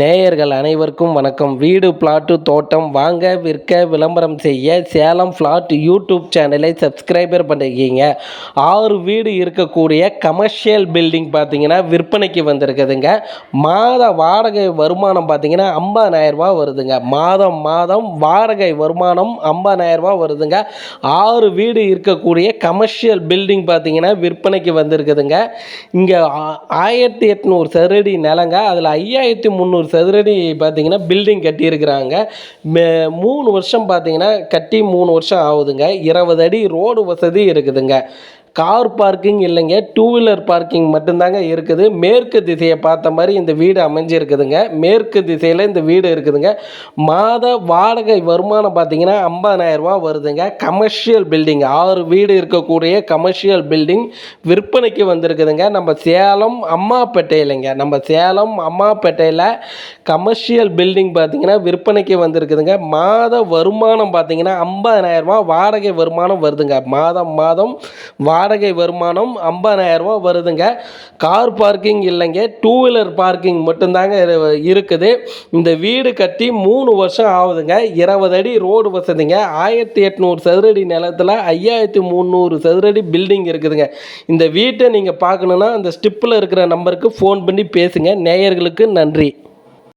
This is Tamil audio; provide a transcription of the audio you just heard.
நேயர்கள் அனைவருக்கும் வணக்கம். வீடு பிளாட்டு தோட்டம் வாங்க விற்க விளம்பரம் செய்ய சேலம் பிளாட் யூடியூப் சேனலை சப்ஸ்கிரைபர் பண்ணிருக்கீங்க. ஆறு வீடு இருக்கக்கூடிய கமர்ஷியல் பில்டிங் பார்த்தீங்கன்னா விற்பனைக்கு வந்திருக்குதுங்க. மாத வாடகை வருமானம் பார்த்தீங்கன்னா 50000 வருதுங்க. மாதம் மாதம் வாடகை வருமானம் 50000 வருதுங்க. ஆறு வீடு இருக்கக்கூடிய கமர்ஷியல் பில்டிங் பார்த்தீங்கன்னா விற்பனைக்கு வந்திருக்குதுங்க. இங்கே ஆயிரத்தி எட்நூறு சரடி நிலங்க. அதில் ஐயாயிரத்தி முந்நூறு சதுரடி பார்த்தீங்கன்னா பில்டிங் கட்டியிருக்கிறாங்க. மே- மூணு வருஷம் பார்த்தீங்கன்னா கட்டி மூணு வருஷம் ஆகுதுங்க. இருபது அடி ரோடு வசதி இருக்குதுங்க. கார் பார்க்கிங் இல்லைங்க டூ வீலர் பார்க்கிங் மட்டும்தாங்க இருக்குது. மேற்கு திசையை பார்த்த மாதிரி இந்த வீடு அமைஞ்சிருக்குதுங்க. மேற்கு திசையில் இந்த வீடு இருக்குதுங்க. மாத வாடகை வருமானம் பார்த்தீங்கன்னா ஐம்பதனாயிரரூபா வருதுங்க. கமர்ஷியல் பில்டிங் ஆறு வீடு இருக்கக்கூடிய கமர்ஷியல் பில்டிங் விற்பனைக்கு வந்திருக்குதுங்க. நம்ம சேலம் அம்மாப்பேட்டையிலங்க நம்ம சேலம் அம்மாப்பேட்டையில் கமர்ஷியல் பில்டிங் பார்த்தீங்கன்னா விற்பனைக்கு வந்திருக்குதுங்க. மாத வருமானம் பார்த்தீங்கன்னா ஐம்பதனாயிரரூபா வாடகை வருமானம் வருதுங்க. மாதம் மாதம் வா வாடகை வருமானம் 50000 வருதுங்க. கார் பார்க்கிங் இல்லைங்க. டூ வீலர் பார்க்கிங் மட்டும்தாங்க இருக்குது. இந்த வீடு கட்டி மூணு வருஷம் ஆகுதுங்க. இருபது அடி ரோடு வசதிங்க. ஆயிரத்தி எட்நூறு சதுரடி நிலத்தில் ஐயாயிரத்தி முந்நூறு சதுரடி பில்டிங் இருக்குதுங்க. இந்த வீட்டை நீங்கள் பார்க்கணுன்னா அந்த ஸ்டிப்பில் இருக்கிற நம்பருக்கு ஃபோன் பண்ணி பேசுங்க. நேயர்களுக்கு நன்றி.